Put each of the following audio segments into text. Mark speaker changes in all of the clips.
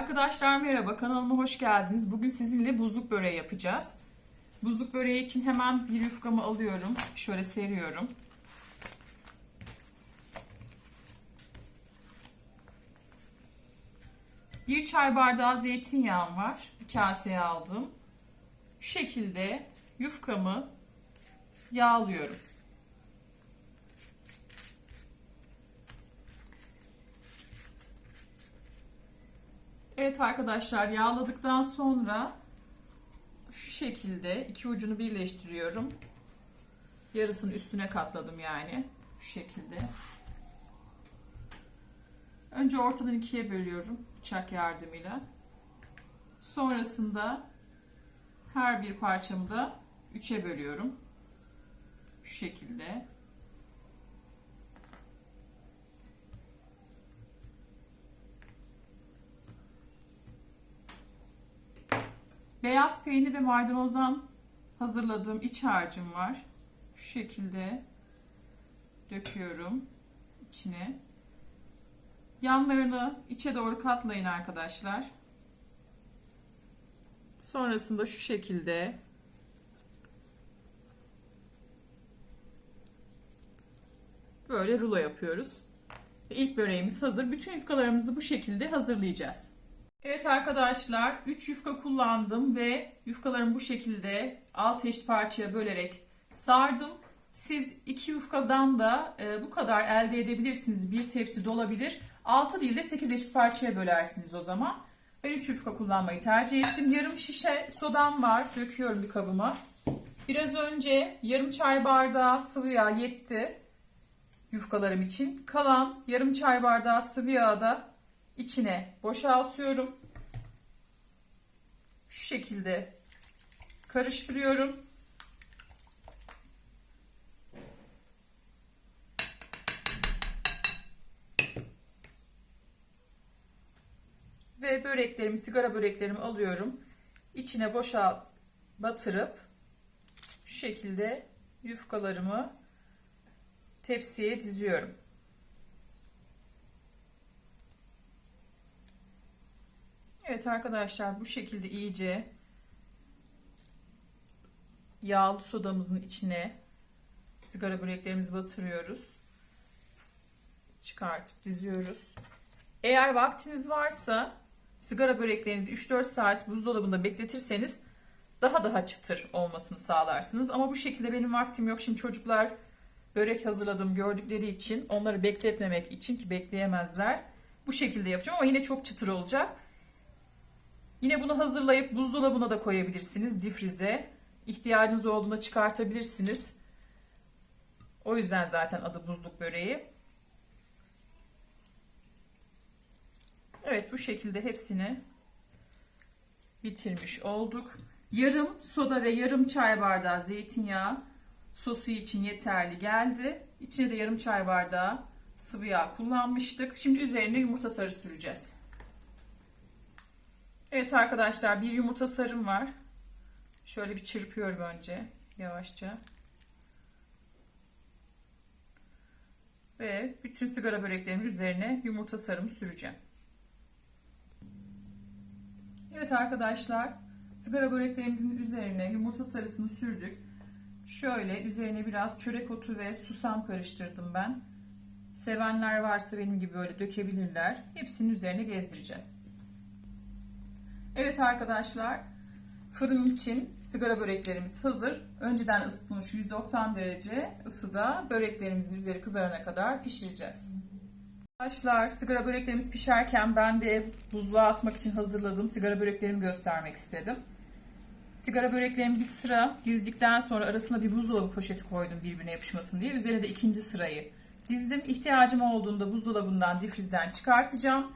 Speaker 1: Arkadaşlar merhaba kanalıma hoş geldiniz. Bugün sizinle buzluk böreği yapacağız. Buzluk böreği için hemen bir yufkamı alıyorum. Şöyle seriyorum. Bir çay bardağı zeytinyağım var. Bir kaseye aldım. Şu şekilde yufkamı yağlıyorum. Evet arkadaşlar yağladıktan sonra şu şekilde iki ucunu birleştiriyorum. Yarısını üstüne katladım yani. Şu şekilde. Önce ortadan ikiye bölüyorum bıçak yardımıyla. Sonrasında her bir parçamı da üçe bölüyorum. Şu şekilde. Beyaz peynir ve maydanozdan hazırladığım iç harcım var. Şu şekilde döküyorum içine. Yanlarını içe doğru katlayın arkadaşlar. Sonrasında şu şekilde böyle rulo yapıyoruz. İlk böreğimiz hazır. Bütün yufkalarımızı bu şekilde hazırlayacağız. Evet arkadaşlar 3 yufka kullandım ve yufkalarımı bu şekilde alt eşit parçaya bölerek sardım. Siz 2 yufkadan da e, bu kadar elde edebilirsiniz. Bir tepsi dolabilir. 6 değil de 8 eşit parçaya bölersiniz o zaman. Ben 3 yufka kullanmayı tercih ettim. Yarım şişe sodam var. Döküyorum bir kabıma. Biraz önce yarım çay bardağı sıvı yağ yetti yufkalarım için. Kalan yarım çay bardağı sıvı yağı da içine boşaltıyorum. Şu şekilde karıştırıyorum. Ve böreklerimi, sigara böreklerimi alıyorum. İçine boşalt batırıp şu şekilde yufkalarımı tepsiye diziyorum. Evet arkadaşlar bu şekilde iyice yağlı sodamızın içine sigara böreklerimizi batırıyoruz. Çıkartıp diziyoruz. Eğer vaktiniz varsa sigara böreklerinizi 3-4 saat buzdolabında bekletirseniz daha daha çıtır olmasını sağlarsınız. Ama bu şekilde benim vaktim yok. Şimdi çocuklar börek hazırladım gördükleri için onları bekletmemek için ki bekleyemezler. Bu şekilde yapacağım ama yine çok çıtır olacak. Yine bunu hazırlayıp buzdolabına da koyabilirsiniz difrize. İhtiyacınız olduğunda çıkartabilirsiniz. O yüzden zaten adı buzluk böreği. Evet bu şekilde hepsini bitirmiş olduk. Yarım soda ve yarım çay bardağı zeytinyağı sosu için yeterli geldi. İçine de yarım çay bardağı sıvı yağ kullanmıştık. Şimdi üzerine yumurta sarısı süreceğiz. Evet arkadaşlar bir yumurta sarım var. Şöyle bir çırpıyorum önce yavaşça. Ve bütün sigara böreklerimin üzerine yumurta sarımı süreceğim. Evet arkadaşlar sigara böreklerimizin üzerine yumurta sarısını sürdük. Şöyle üzerine biraz çörek otu ve susam karıştırdım ben. Sevenler varsa benim gibi böyle dökebilirler. Hepsinin üzerine gezdireceğim. Evet arkadaşlar fırın için sigara böreklerimiz hazır. Önceden ısıtılmış 190 derece ısıda böreklerimizin üzeri kızarana kadar pişireceğiz. Arkadaşlar sigara böreklerimiz pişerken ben de buzluğa atmak için hazırladığım sigara böreklerimi göstermek istedim. Sigara böreklerimi bir sıra dizdikten sonra arasına bir buzdolabı poşeti koydum birbirine yapışmasın diye. Üzerine de ikinci sırayı dizdim. İhtiyacım olduğunda buzdolabından difrizden çıkartacağım.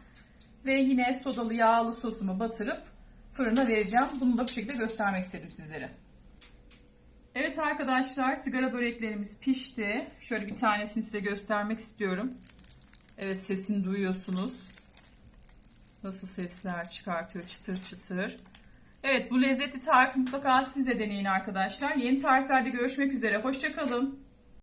Speaker 1: Ve yine sodalı yağlı sosumu batırıp fırına vereceğim. Bunu da bu şekilde göstermek istedim sizlere. Evet arkadaşlar sigara böreklerimiz pişti. Şöyle bir tanesini size göstermek istiyorum. Evet sesini duyuyorsunuz. Nasıl sesler çıkartıyor çıtır çıtır. Evet bu lezzetli tarif mutlaka siz de deneyin arkadaşlar. Yeni tariflerde görüşmek üzere. Hoşçakalın.